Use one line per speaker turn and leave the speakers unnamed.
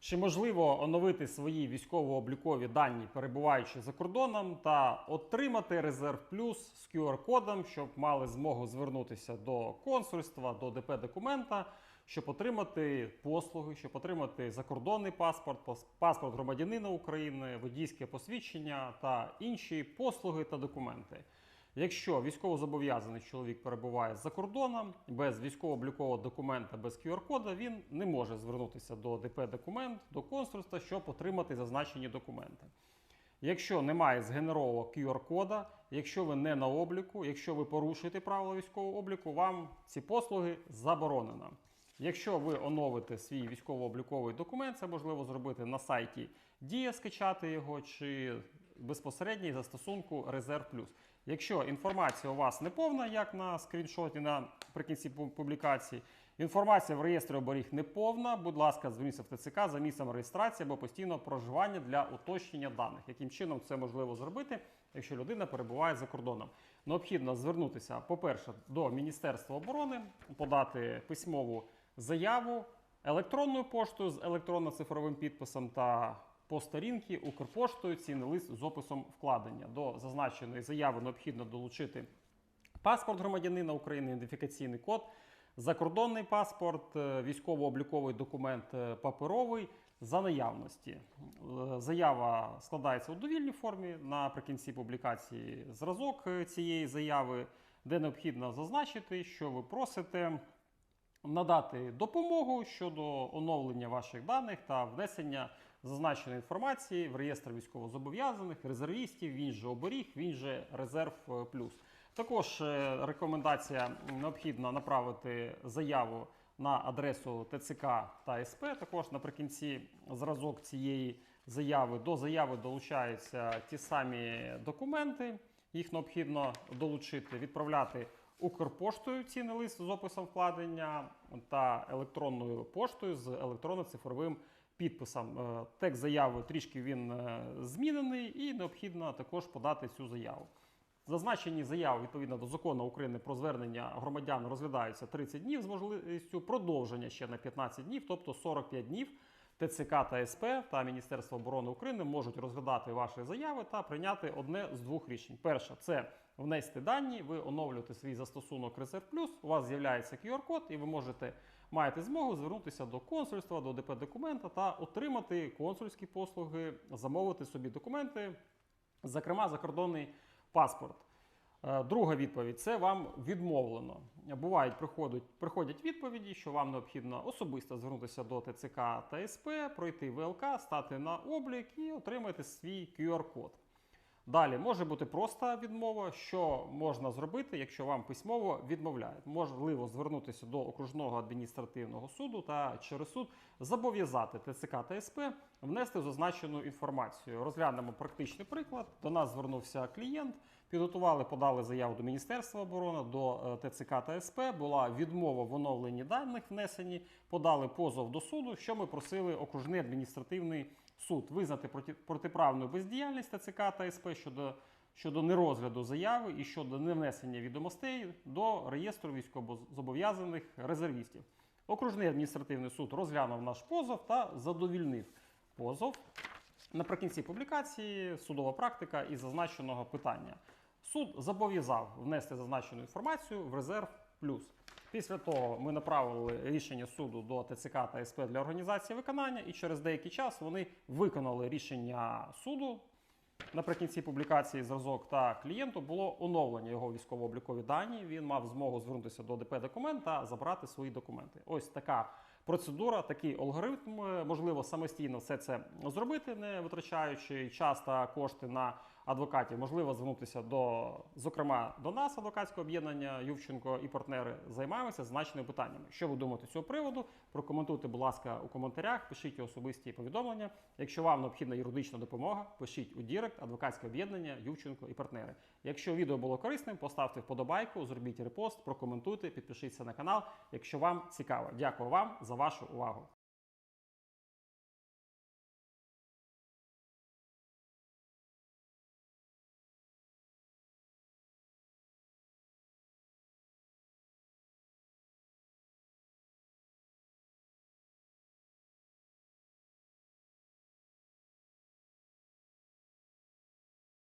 Чи можливо оновити свої військово-облікові дані, перебуваючи за кордоном, та отримати резерв плюс з QR-кодом, щоб мали змогу звернутися до консульства, до ДП документа, щоб отримати послуги, щоб отримати закордонний паспорт, пас- паспорт громадянина України, водійське посвідчення та інші послуги та документи. Якщо військовозобов'язаний чоловік перебуває за кордоном без військово-облікового документа, без QR-кода, він не може звернутися до ДП документ, до консульства, щоб отримати зазначені документи. Якщо немає згенерованого QR-кода, якщо ви не на обліку, якщо ви порушуєте правила військового обліку, вам ці послуги заборонено. Якщо ви оновите свій військово-обліковий документ, це можливо зробити на сайті Дія, скачати його чи безпосередньо із застосунку Резерв Плюс. Якщо інформація у вас не повна, як на скріншоті наприкінці публікації, інформація в реєстрі оберіг не повна, будь ласка, зверніться в ТЦК за місцем реєстрації або постійного проживання для уточнення даних. Яким чином це можливо зробити, якщо людина перебуває за кордоном? Необхідно звернутися, по-перше, до Міністерства оборони, подати письмову заяву електронною поштою з електронно-цифровим підписом та по сторінці Укрпоштою цінний лист з описом вкладення. До зазначеної заяви необхідно долучити паспорт громадянина України, ідентифікаційний код, закордонний паспорт, е, військово-обліковий документ е, паперовий за наявності. Е, Заява складається у довільній формі наприкінці публікації зразок цієї заяви, де необхідно зазначити, що ви просите надати допомогу щодо оновлення ваших даних та внесення зазначеної інформації в реєстр військовозобов'язаних, резервістів, він же оберіг, він же резерв е, плюс. Також е, рекомендація необхідно направити заяву на адресу ТЦК та СП. Також наприкінці зразок цієї заяви до заяви долучаються ті самі документи. Їх необхідно долучити, відправляти Укрпоштою цінний лист з описом вкладення та електронною поштою з електронно-цифровим підписом. Е, Текст заяви трішки він е, змінений, і необхідно також подати цю заяву. Зазначені заяви відповідно до закону України про звернення громадян розглядаються 30 днів з можливістю продовження ще на 15 днів, тобто 45 днів. ТЦК та СП та Міністерство оборони України можуть розглядати ваші заяви та прийняти одне з двох рішень. Перше це внести дані, ви оновлюєте свій застосунок Резерв Плюс, у вас з'являється QR-код, і ви можете маєте змогу звернутися до консульства, до ДП документа та отримати консульські послуги, замовити собі документи, зокрема закордонний паспорт. Е, Друга відповідь це вам відмовлено. Бувають, приходять, приходять відповіді, що вам необхідно особисто звернутися до ТЦК та СП, пройти ВЛК, стати на облік і отримати свій QR-код. Далі може бути проста відмова, що можна зробити, якщо вам письмово відмовляють. Можливо звернутися до окружного адміністративного суду та через суд зобов'язати ТЦК та СП внести зазначену інформацію. Розглянемо практичний приклад. До нас звернувся клієнт, підготували, подали заяву до Міністерства оборони, до е, ТЦК та СП. Була відмова в оновленні даних внесені, подали позов до суду, що ми просили окружний адміністративний суд визнати протиправну бездіяльність ТЦК та СП щодо, щодо нерозгляду заяви і щодо невнесення відомостей до реєстру військовозобов'язаних резервістів. Окружний адміністративний суд розглянув наш позов та задовільнив позов. Наприкінці публікації судова практика із зазначеного питання. Суд зобов'язав внести зазначену інформацію в резерв плюс. Після того ми направили рішення суду до ТЦК та СП для організації виконання, і через деякий час вони виконали рішення суду. Наприкінці публікації зразок та клієнту було оновлення його військово-облікові дані. Він мав змогу звернутися до ДП документ та забрати свої документи. Ось така процедура, такий алгоритм. Можливо, самостійно все це зробити, не витрачаючи час та кошти на адвокатів. Можливо, звернутися до, зокрема, до нас, адвокатського об'єднання Ювченко і партнери, займаємося значними питаннями. Що ви думаєте з цього приводу? Прокоментуйте, будь ласка, у коментарях, пишіть особисті повідомлення. Якщо вам необхідна юридична допомога, пишіть у Дірект, адвокатське об'єднання Ювченко і партнери. Якщо відео було корисним, поставте вподобайку, зробіть репост, прокоментуйте, підпишіться на канал, якщо вам цікаво. Дякую вам за вашу увагу.